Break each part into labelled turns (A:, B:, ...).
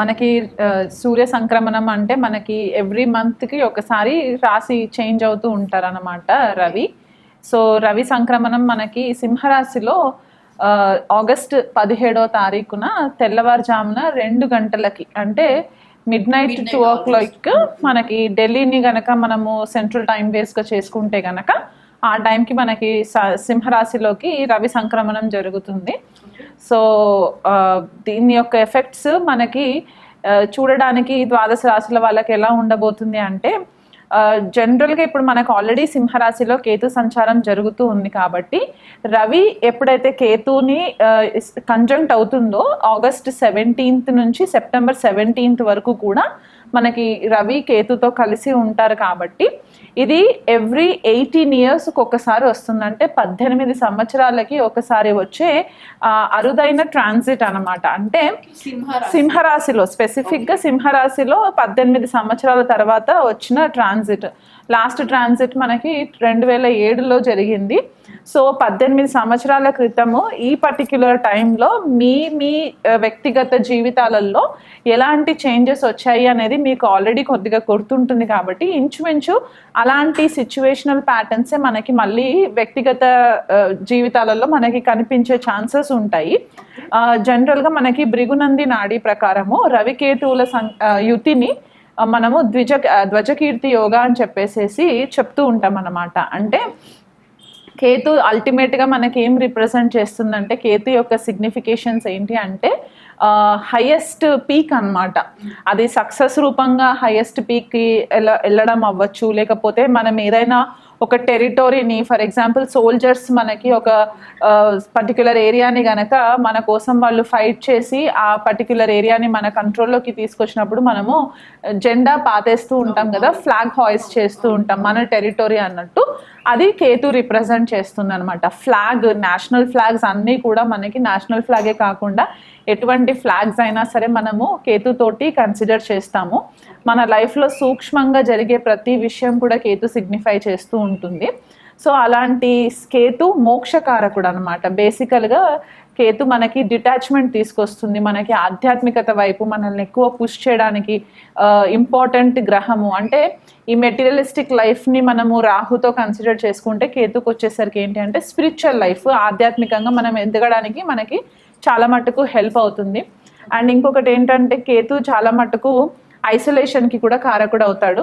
A: మనకి సూర్య సంక్రమణం అంటే మనకి ఎవ్రీ మంత్కి ఒకసారి రాశి చేంజ్ అవుతూ ఉంటారన్నమాట రవి. సో రవి సంక్రమణం మనకి సింహరాశిలో ఆగస్ట్ పదిహేడో తారీఖున తెల్లవారుజామున రెండు గంటలకి అంటే midnight two o'clock మనకి ఢిల్లీని గనక మనము సెంట్రల్ టైం బేస్గా చేసుకుంటే గనక ఆ టైంకి మనకి సింహరాశిలోకి రవి సంక్రమణం జరుగుతుంది. సో దీని యొక్క ఎఫెక్ట్స్ మనకి చూడడానికి ద్వాదశ రాశుల వాళ్ళకి ఎలా ఉండబోతుంది అంటే జనరల్గా ఇప్పుడు మనకు ఆల్రెడీ సింహరాశిలో కేతు సంచారం జరుగుతూ ఉంది కాబట్టి రవి ఎప్పుడైతే కేతుని కంజంక్ట్ అవుతుందో ఆగస్ట్ సెవెంటీన్త్ నుంచి సెప్టెంబర్ సెవెంటీన్త్ వరకు కూడా మనకి రవి కేతుతో కలిసి ఉంటారు కాబట్టి ఇది ఎవ్రీ ఎయిటీన్ ఇయర్స్కి ఒకసారి వస్తుంది అంటే పద్దెనిమిది సంవత్సరాలకి ఒకసారి వచ్చే అరుదైన ట్రాన్సిట్ అన్నమాట. అంటే సింహరాశిలో స్పెసిఫిక్గా సింహరాశిలో పద్దెనిమిది సంవత్సరాల తర్వాత వచ్చిన ట్రాన్సిట్ లాస్ట్ ట్రాన్సిట్ మనకి రెండు వేల ఏడులో జరిగింది. సో పద్దెనిమిది సంవత్సరాల క్రితము ఈ పర్టిక్యులర్ టైంలో మీ మీ వ్యక్తిగత జీవితాలలో ఎలాంటి చేంజెస్ వచ్చాయి అనేది మీకు ఆల్రెడీ కొద్దిగా గుర్తుంటుంది కాబట్టి ఇంచుమించు అలాంటి సిచ్యువేషనల్ ప్యాటర్న్సే మనకి మళ్ళీ వ్యక్తిగత జీవితాలలో మనకి కనిపించే ఛాన్సెస్ ఉంటాయి. జనరల్గా మనకి భృగునంది నాడి ప్రకారము రవికేతువుల సం యుతిని మనము ద్విజ ధ్వజకీర్తి యోగా అని చెప్పేసేసి చెప్తూ ఉంటాం అన్నమాట అంటే కేతు అల్టిమేట్గా మనకి ఏం రిప్రజెంట్ చేస్తుందంటే కేతు యొక్క సిగ్నిఫికేషన్స్ ఏంటి అంటే హయ్యెస్ట్ పీక్ అన్నమాట. అది సక్సెస్ రూపంగా హయెస్ట్ పీక్కి వెళ్ళ వెళ్ళడం అవ్వచ్చు. లేకపోతే మనం ఏదైనా ఒక టెరిటరీని ఫర్ ఎగ్జాంపుల్ సోల్జర్స్ మనకి ఒక పర్టికులర్ ఏరియాని గనక మన కోసం వాళ్ళు ఫైట్ చేసి ఆ పర్టికులర్ ఏరియాని మన కంట్రోల్లోకి తీసుకొచ్చినప్పుడు మనము జెండా పాతేస్తూ ఉంటాం కదా ఫ్లాగ్ హాయిస్ చేస్తూ ఉంటాం మన టెరిటరీ అన్నట్టు. అది కేతు రిప్రజెంట్ చేస్తుంది అనమాట ఫ్లాగ్ నేషనల్ ఫ్లాగ్స్ అన్నీ కూడా మనకి నేషనల్ ఫ్లాగే కాకుండా ఎటువంటి ఫ్లాగ్స్ అయినా సరే మనము కేతుతోటి కన్సిడర్ చేస్తాము. మన లైఫ్లో సూక్ష్మంగా జరిగే ప్రతి విషయం కూడా కేతు సిగ్నిఫై చేస్తూ ఉంటుంది. సో అలాంటి కేతు మోక్షకారకుడు అనమాట బేసికల్గా కేతు మనకి డిటాచ్మెంట్ తీసుకొస్తుంది. మనకి ఆధ్యాత్మికత వైపు మనల్ని ఎక్కువ పుష్ చేయడానికి ఇంపార్టెంట్ గ్రహము. అంటే ఈ మెటీరియలిస్టిక్ లైఫ్ని మనము రాహుతో కన్సిడర్ చేసుకుంటే కేతుకు వచ్చేసరికి ఏంటి అంటే స్పిరిచువల్ లైఫ్. ఆధ్యాత్మికంగా మనం ఎదగడానికి మనకి చాలా మటుకు హెల్ప్ అవుతుంది. అండ్ ఇంకొకటి ఏంటంటే కేతు చాలా మటుకు ఐసోలేషన్కి కూడా కారకుడు అవుతాడు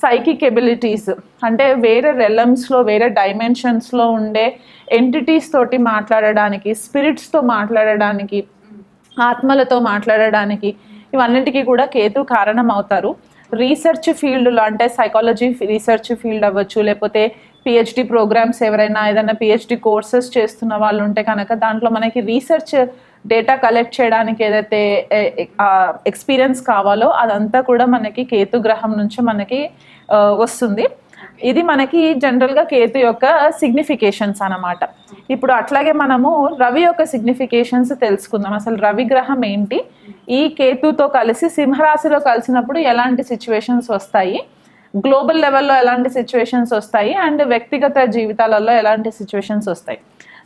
A: సైకిక్ ఎబిలిటీస్ అంటే వేరే రెలమ్స్లో వేరే డైమెన్షన్స్లో ఉండే ఎంటిటీస్ తోటి మాట్లాడడానికి స్పిరిట్స్తో మాట్లాడడానికి ఆత్మలతో మాట్లాడడానికి ఇవన్నిటికీ కూడా కేతు కారణం అవుతారు రీసెర్చ్ ఫీల్డ్లో అంటే సైకాలజీ రీసెర్చ్ ఫీల్డ్ అవ్వచ్చు లేకపోతే పిహెచ్డి ప్రోగ్రామ్స్ ఎవరైనా ఏదైనా పిహెచ్డి కోర్సెస్ చేస్తున్న వాళ్ళు ఉంటే కనుక దాంట్లో మనకి రీసెర్చ్ డేటా కలెక్ట్ చేయడానికి ఏదైతే ఎక్స్పీరియన్స్ కావాలో అదంతా కూడా మనకి కేతు గ్రహం నుంచి మనకి వస్తుంది. ఇది మనకి జనరల్గా కేతు యొక్క సిగ్నిఫికేషన్స్ అన్నమాట. ఇప్పుడు అట్లాగే మనము రవి యొక్క సిగ్నిఫికేషన్స్ తెలుసుకుందాం. అసలు రవి గ్రహం ఏంటి? ఈ కేతుతో కలిసి సింహరాశిలో కలిసినప్పుడు ఎలాంటి సిచ్యువేషన్స్ వస్తాయి? గ్లోబల్ లెవెల్లో ఎలాంటి సిచ్యువేషన్స్ వస్తాయి? అండ్ వ్యక్తిగత జీవితాలలో ఎలాంటి సిచ్యువేషన్స్ వస్తాయి?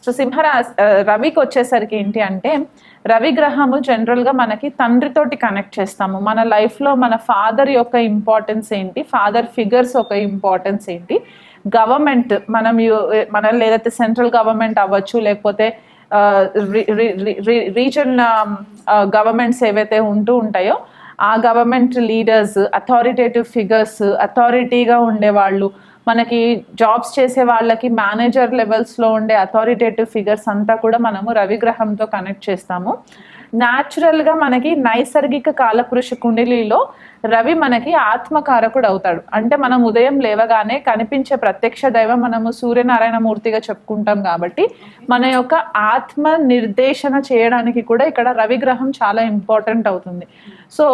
A: సో సింహరాశి రవికి వచ్చేసరికి ఏంటి అంటే రవి గ్రహము జనరల్గా మనకి తండ్రితోటి కనెక్ట్ చేస్తాము. మన లైఫ్లో మన ఫాదర్ యొక్క ఇంపార్టెన్స్ ఏంటి ఫాదర్ ఫిగర్స్ ఒక ఇంపార్టెన్స్ ఏంటి గవర్నమెంట్ మనం మనం మన సెంట్రల్ గవర్నమెంట్ అవ్వచ్చు లేకపోతే రీజన్ గవర్నమెంట్స్ ఏవైతే ఉంటూ ఉంటాయో ఆ గవర్నమెంట్ లీడర్స్ అథారిటేటివ్ ఫిగర్స్ అథారిటీగా ఉండేవాళ్ళు మనకి జాబ్స్ చేసే వాళ్ళకి మేనేజర్ లెవెల్స్లో ఉండే అథారిటేటివ్ ఫిగర్స్ అంతా కూడా మనము రవిగ్రహంతో కనెక్ట్ చేస్తాము. న్యాచురల్గా మనకి నైసర్గిక కాలపురుష కుండలిలో రవి మనకి ఆత్మకారకుడు అవుతాడు. అంటే మనం ఉదయం లేవగానే కనిపించే ప్రత్యక్ష దైవం మనము సూర్యనారాయణ మూర్తిగా చెప్పుకుంటాం కాబట్టి మన యొక్క ఆత్మ నిర్దేశన చేయడానికి కూడా ఇక్కడ రవిగ్రహం చాలా ఇంపార్టెంట్ అవుతుంది. సో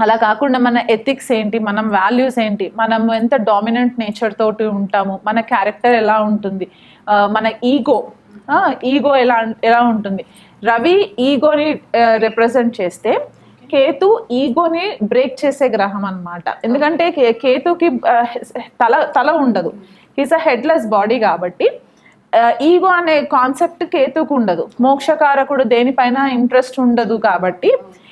A: అలా కాకుండా మన ఎథిక్స్ ఏంటి మనం వాల్యూస్ ఏంటి మనం ఎంత డామినెంట్ నేచర్ తోటి ఉంటాము మన క్యారెక్టర్ ఎలా ఉంటుంది మన ఈగో ఈగో ఎలా ఎలా ఉంటుంది. రవి ఈగోని రిప్రజెంట్ చేస్తే కేతు ఈగోని బ్రేక్ చేసే గ్రహం అన్నమాట. ఎందుకంటే కే- కేతుకి తల తల ఉండదు. హీస్ అ హెడ్లెస్ బాడీ కాబట్టి ఈగో అనే కాన్సెప్ట్ కేతుకు ఉండదు. మోక్షకారకుడు దేనిపైన ఇంట్రెస్ట్ ఉండదు కాబట్టి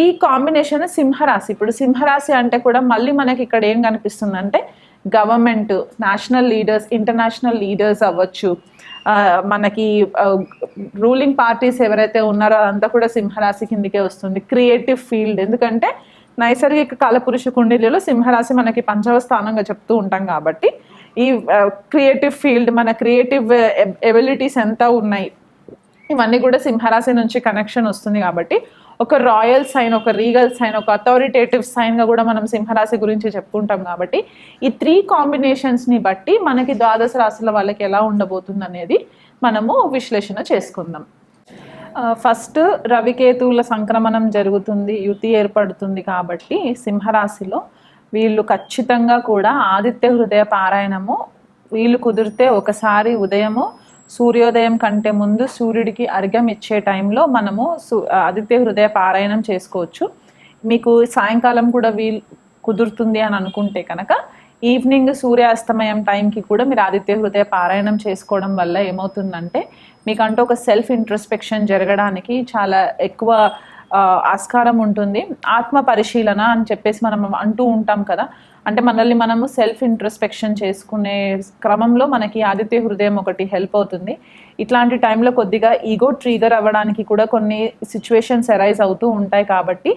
A: ఈ కాంబినేషన్ సింహరాశి. ఇప్పుడు సింహరాశి అంటే కూడా మళ్ళీ మనకి ఇక్కడ ఏం కనిపిస్తుంది అంటే government national leaders international leaders అవ్వచ్చు. మనకి రూలింగ్ పార్టీస్ ఎవరైతే ఉన్నారో అదంతా కూడా సింహరాశి కిందకే వస్తుంది. Creative field. ఎందుకంటే నైసర్గిక కాలపురుషు కుండలిలో సింహరాశి మనకి పంచవ స్థానంగా చెప్తూ ఉంటాం కాబట్టి ఈ క్రియేటివ్ ఫీల్డ్ మన క్రియేటివ్ ఎబిలిటీస్ ఎంత ఉన్నాయి ఇవన్నీ కూడా సింహరాశి నుంచి కనెక్షన్ వస్తుంది కాబట్టి ఒక రాయల్ సైన్ ఒక రీగల్ సైన్ ఒక అథారిటేటివ్ సైన్గా కూడా మనం సింహరాశి గురించి చెప్పుకుంటాం కాబట్టి ఈ త్రీ కాంబినేషన్స్ని బట్టి మనకి ద్వాదశ రాశుల వాళ్ళకి ఎలా ఉండబోతుంది అనేది మనము విశ్లేషణ చేసుకుందాం. ఫస్ట్ రవికేతువుల సంక్రమణం జరుగుతుంది యుతి ఏర్పడుతుంది కాబట్టి సింహరాశిలో వీళ్ళు ఖచ్చితంగా కూడా ఆదిత్య హృదయ పారాయణము వీళ్ళు కుదిరితే ఒకసారి ఉదయము సూర్యోదయం కంటే ముందు సూర్యుడికి అర్ఘ్యం ఇచ్చే టైంలో మనము ఆదిత్య హృదయ పారాయణం చేసుకోవచ్చు. మీకు సాయంకాలం కూడా వీలు కుదురుతుంది అని అనుకుంటే కనుక ఈవినింగ్ సూర్యాస్తమయం టైంకి కూడా మీరు ఆదిత్య హృదయ పారాయణం చేసుకోవడం వల్ల ఏమవుతుందంటే మీకంటూ ఒక సెల్ఫ్ ఇంట్రస్పెక్షన్ జరగడానికి చాలా ఎక్కువ ఆస్కారం ఉంటుంది. ఆత్మ పరిశీలన అని చెప్పేసి మనం అంటూ ఉంటాం కదా. అంటే మనల్ని మనము సెల్ఫ్ ఇంట్రస్పెక్షన్ చేసుకునే క్రమంలో మనకి ఆదిత్య హృదయం ఒకటి హెల్ప్ అవుతుంది. ఇట్లాంటి టైంలో కొద్దిగా ఈగో ట్రీగర్ అవ్వడానికి కూడా కొన్ని సిచ్యువేషన్స్ అరైజ్ అవుతూ ఉంటాయి కాబట్టి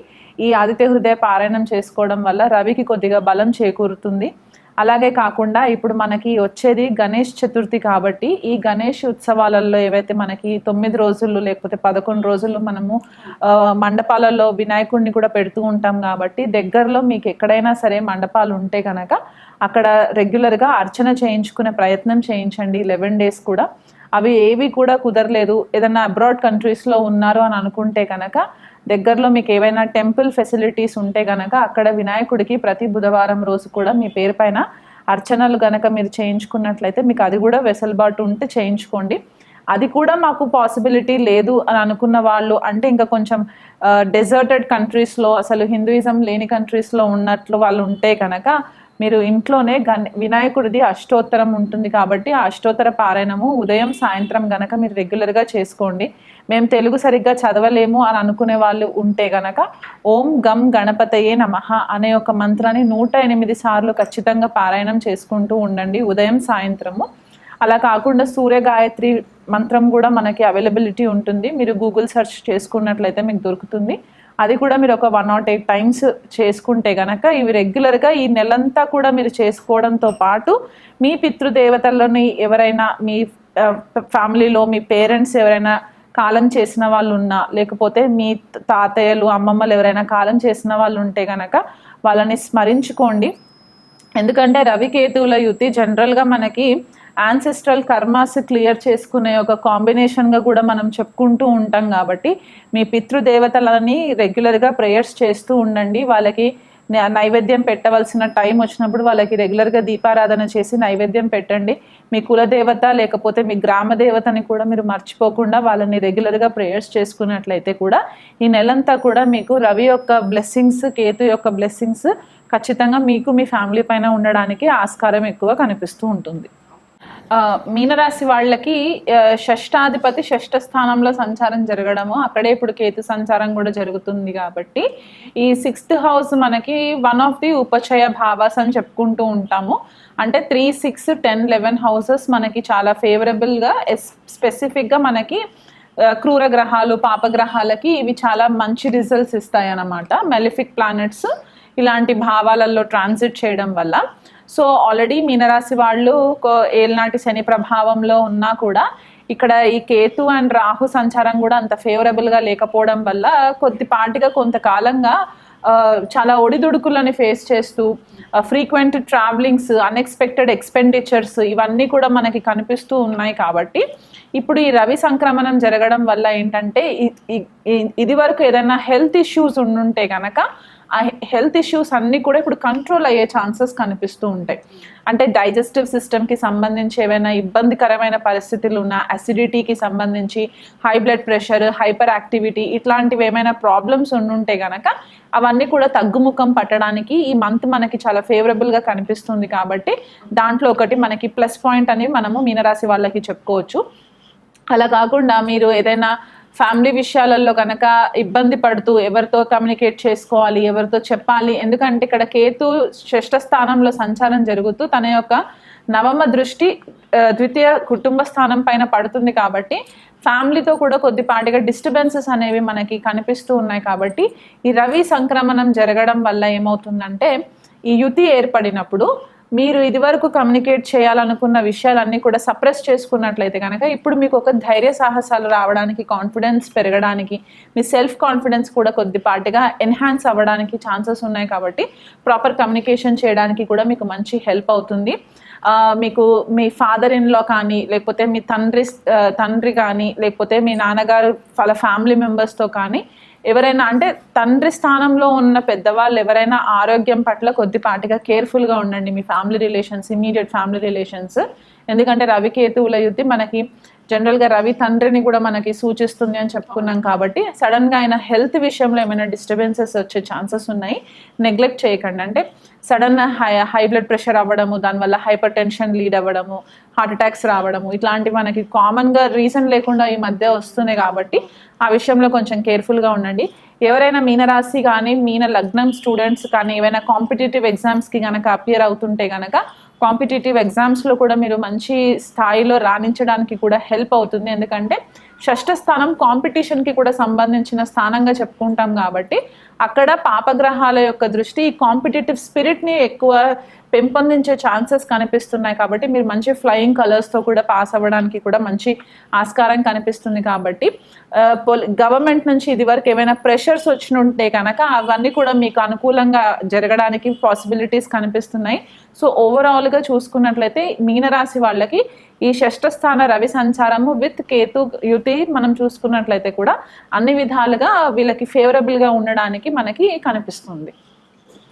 A: ఈ ఆదిత్య హృదయ పారాయణం చేసుకోవడం వల్ల రవికి కొద్దిగా బలం చేకూరుతుంది. అలాగే కాకుండా ఇప్పుడు మనకి వచ్చేది గణేష్ చతుర్థి కాబట్టి ఈ గణేష్ ఉత్సవాలలో ఏవైతే మనకి తొమ్మిది రోజులు లేకపోతే పదకొండు రోజులు మనము మండపాలలో వినాయకుడిని కూడా పెడుతూ ఉంటాం కాబట్టి దగ్గరలో మీకు ఎక్కడైనా సరే మండపాలు ఉంటే కనుక అక్కడ రెగ్యులర్గా అర్చన చేయించుకునే ప్రయత్నం చేయించండి లెవెన్ డేస్ కూడా. అవి ఏవి కూడా కుదరలేదు. ఏదైనా అబ్రాడ్ కంట్రీస్లో ఉన్నారు అని అనుకుంటే కనుక దగ్గరలో మీకు ఏవైనా టెంపుల్ ఫెసిలిటీస్ ఉంటే గనక అక్కడ వినాయకుడికి ప్రతి బుధవారం రోజు కూడా మీ పేరు పైన అర్చనలు గనక మీరు చేయించుకున్నట్లయితే మీకు అది కూడా వెసులుబాటు ఉంటే చేయించుకోండి. అది కూడా మాకు పాసిబిలిటీ లేదు అని అనుకున్న వాళ్ళు అంటే ఇంకా కొంచెం డెజర్టెడ్ కంట్రీస్లో అసలు హిందూయిజం లేని కంట్రీస్లో ఉన్నట్లు వాళ్ళు ఉంటే కనుక మీరు ఇంట్లోనే గన్ వినాయకుడిది అష్టోత్తరం ఉంటుంది కాబట్టి ఆ అష్టోత్తర పారాయణము ఉదయం సాయంత్రం గనక మీరు రెగ్యులర్గా చేసుకోండి. మేము తెలుగు సరిగ్గా చదవలేము అని అనుకునే వాళ్ళు ఉంటే గనక ఓం గం గణపతయే నమః అనే ఒక మంత్రాన్ని నూట ఎనిమిది సార్లు ఖచ్చితంగా పారాయణం చేసుకుంటూ ఉండండి ఉదయం సాయంత్రము. అలా కాకుండా సూర్య గాయత్రి మంత్రం కూడా మనకి అవైలబిలిటీ ఉంటుంది. మీరు గూగుల్ సెర్చ్ చేసుకున్నట్లయితే మీకు దొరుకుతుంది. అది కూడా మీరు ఒక వన్ నాట్ ఎయిట్ టైమ్స్ చేసుకుంటే గనక ఇవి రెగ్యులర్గా ఈ నెలంతా కూడా మీరు చేసుకోవడంతో పాటు మీ పితృదేవతలని ఎవరైనా మీ ఫ్యామిలీలో మీ పేరెంట్స్ ఎవరైనా కాలం చేసిన వాళ్ళు ఉన్నా లేకపోతే మీ తాతయ్యలు అమ్మమ్మలు ఎవరైనా కాలం చేసిన వాళ్ళు ఉంటే కనుక వాళ్ళని స్మరించుకోండి. ఎందుకంటే రవికేతువుల యుతి జనరల్గా మనకి యాన్సెస్ట్రల్ కర్మాస్ క్లియర్ చేసుకునే ఒక కాంబినేషన్గా కూడా మనం చెప్పుకుంటూ ఉంటాం కాబట్టి మీ పితృదేవతలని రెగ్యులర్గా ప్రేయర్స్ చేస్తూ ఉండండి. వాళ్ళకి నైవేద్యం పెట్టవలసిన టైం వచ్చినప్పుడు వాళ్ళకి రెగ్యులర్గా దీపారాధన చేసి నైవేద్యం పెట్టండి. మీ కులదేవత లేకపోతే మీ గ్రామ దేవతని కూడా మీరు మర్చిపోకుండా వాళ్ళని రెగ్యులర్గా ప్రేయర్స్ చేసుకున్నట్లయితే కూడా ఈ నెలంతా కూడా మీకు రవి యొక్క బ్లెస్సింగ్స్ కేతు యొక్క బ్లెస్సింగ్స్ ఖచ్చితంగా మీకు మీ ఫ్యామిలీ పైన ఉండడానికి ఆస్కారం ఎక్కువ కనిపిస్తూ ఉంటుంది. మీనరాశి వాళ్ళకి షష్టాధిపతి షష్ఠ స్థానంలో సంచారం జరగడము అక్కడే ఇప్పుడు కేతు సంచారం కూడా జరుగుతుంది కాబట్టి ఈ సిక్స్త్ హౌస్ మనకి వన్ ఆఫ్ ది ఉపచయ భావాస్ అని చెప్పుకుంటూ ఉంటాము. అంటే three six ten eleven houses మనకి చాలా ఫేవరబుల్గా స్పెసిఫిక్గా మనకి క్రూర గ్రహాలు పాపగ్రహాలకి ఇవి చాలా మంచి రిజల్ట్స్ ఇస్తాయి అన్నమాట మెలిఫిక్ ప్లానెట్స్ ఇలాంటి భావాలలో ట్రాన్సిట్ చేయడం వల్ల. సో ఆల్రెడీ మీనరాశి వాళ్ళు కో- శని ప్రభావంలో ఉన్నా కూడా ఇక్కడ ఈ కేతు అండ్ రాహు సంచారం కూడా అంత ఫేవరబుల్గా లేకపోవడం వల్ల కొద్దిపాటిగా కొంతకాలంగా చాలా ఒడిదుడుకులని ఫేస్ చేస్తూ ఫ్రీక్వెంట్ ట్రావెలింగ్స్ అన్ఎక్స్పెక్టెడ్ ఎక్స్పెండిచర్స్ ఇవన్నీ కూడా మనకి కనిపిస్తూ ఉన్నాయి కాబట్టి ఇప్పుడు ఈ రవి సంక్రమణం జరగడం వల్ల ఏంటంటే ఇది వరకు ఏదైనా హెల్త్ ఇష్యూస్ ఉండుంటే కనుక ఆ హెల్త్ ఇష్యూస్ అన్నీ కూడా ఇప్పుడు కంట్రోల్ అయ్యే ఛాన్సెస్ కనిపిస్తూ ఉంటాయి. అంటే డైజెస్టివ్ సిస్టమ్కి సంబంధించి ఏమైనా ఇబ్బందికరమైన పరిస్థితులు ఉన్న అసిడిటీకి సంబంధించి high blood pressure hyper activity ఇట్లాంటివి ఏమైనా ప్రాబ్లమ్స్ ఉండుంటే గనక అవన్నీ కూడా తగ్గుముఖం పట్టడానికి ఈ మంత్ మనకి చాలా ఫేవరబుల్గా కనిపిస్తుంది కాబట్టి దాంట్లో ఒకటి మనకి ప్లస్ పాయింట్ అని మనము మీనరాశి వాళ్ళకి చెప్పుకోవచ్చు. అలా కాకుండా మీరు ఏదైనా ఫ్యామిలీ విషయాలలో కనుక ఇబ్బంది పడుతూ ఎవరితో కమ్యూనికేట్ చేసుకోవాలి ఎవరితో చెప్పాలి ఎందుకంటే ఇక్కడ కేతు షష్ఠ స్థానంలో సంచారం జరుగుతూ తన యొక్క నవమ దృష్టి ద్వితీయ కుటుంబ స్థానం పైన పడుతుంది కాబట్టి ఫ్యామిలీతో కూడా కొద్దిపాటిగా డిస్టర్బెన్సెస్ అనేవి మనకి కనిపిస్తూ ఉన్నాయి కాబట్టి ఈ రవి సంక్రమణం జరగడం వల్ల ఏమవుతుందంటే ఈ యుతి ఏర్పడినప్పుడు మీరు ఇదివరకు కమ్యూనికేట్ చేయాలనుకున్న విషయాలన్నీ కూడా సప్రెస్ చేసుకున్నట్లయితే కనుక ఇప్పుడు మీకు ఒక ధైర్య సాహసాలు రావడానికి కాన్ఫిడెన్స్ పెరగడానికి మీ సెల్ఫ్ కాన్ఫిడెన్స్ కూడా కొద్దిపాటిగా ఎన్హాన్స్ అవ్వడానికి ఛాన్సెస్ ఉన్నాయి కాబట్టి ప్రాపర్ కమ్యూనికేషన్ చేయడానికి కూడా మీకు మంచి హెల్ప్ అవుతుంది. మీకు మీ ఫాదర్ ఇన్లో కానీ లేకపోతే మీ తండ్రి తండ్రి కానీ లేకపోతే మీ నాన్నగారు వాళ్ళ ఫ్యామిలీ మెంబర్స్తో కానీ ఎవరైనా అంటే తండ్రి స్థానంలో ఉన్న పెద్దవాళ్ళు ఎవరైనా ఆరోగ్యం పట్ల కొద్దిపాటిగా కేర్ఫుల్గా ఉండండి. మీ family relations immediate family relations. ఎందుకంటే రవికేతువుల యుద్ధి మనకి జనరల్గా రవి తండ్రిని కూడా మనకి సూచిస్తుంది అని చెప్పుకున్నాం కాబట్టి సడన్గా ఆయన హెల్త్ విషయంలో ఏమైనా డిస్టర్బెన్సెస్ వచ్చే ఛాన్సెస్ ఉన్నాయి నెగ్లెక్ట్ చేయకండి. అంటే sudden high high blood pressure అవ్వడము దానివల్ల హైపర్ టెన్షన్ లీడ్ అవ్వడము హార్ట్ అటాక్స్ రావడము ఇట్లాంటివి మనకి కామన్గా రీజన్ లేకుండా ఈ మధ్య వస్తున్నాయి కాబట్టి ఆ విషయంలో కొంచెం కేర్ఫుల్గా ఉండండి. ఎవరైనా మీనరాశి కానీ మీన లగ్నం స్టూడెంట్స్ కానీ ఏవైనా కాంపిటేటివ్ ఎగ్జామ్స్కి కనుక అపియర్ అవుతుంటే కనుక కాంపిటేటివ్ ఎగ్జామ్స్లో కూడా మీరు మంచి స్థాయిలో రాణించడానికి కూడా హెల్ప్ అవుతుంది. ఎందుకంటే షష్ఠ స్థానం కాంపిటీషన్కి కూడా సంబంధించిన స్థానంగా చెప్పుకుంటాం కాబట్టి అక్కడ పాపగ్రహాల యొక్క దృష్టి ఈ కాంపిటేటివ్ స్పిరిట్ని ఎక్కువ పెంపొందించే ఛాన్సెస్ కనిపిస్తున్నాయి కాబట్టి మీరు మంచి ఫ్లయింగ్ కలర్స్తో కూడా పాస్ అవ్వడానికి కూడా మంచి ఆస్కారం కనిపిస్తుంది కాబట్టి గవర్నమెంట్ నుంచి ఇదివరకు ఏమైనా ప్రెషర్స్ వచ్చినుంటే కనుక అవన్నీ కూడా మీకు అనుకూలంగా జరగడానికి పాసిబిలిటీస్ కనిపిస్తున్నాయి. సో ఓవరాల్గా చూసుకున్నట్లయితే మీనరాశి వాళ్ళకి ఈ షష్ఠ స్థాన రవి సంచారము విత్ కేతు యుతి మనం చూసుకున్నట్లయితే కూడా అన్ని విధాలుగా వీళ్ళకి ఫేవరబుల్గా ఉండడానికి మనకి కనిపిస్తుంది.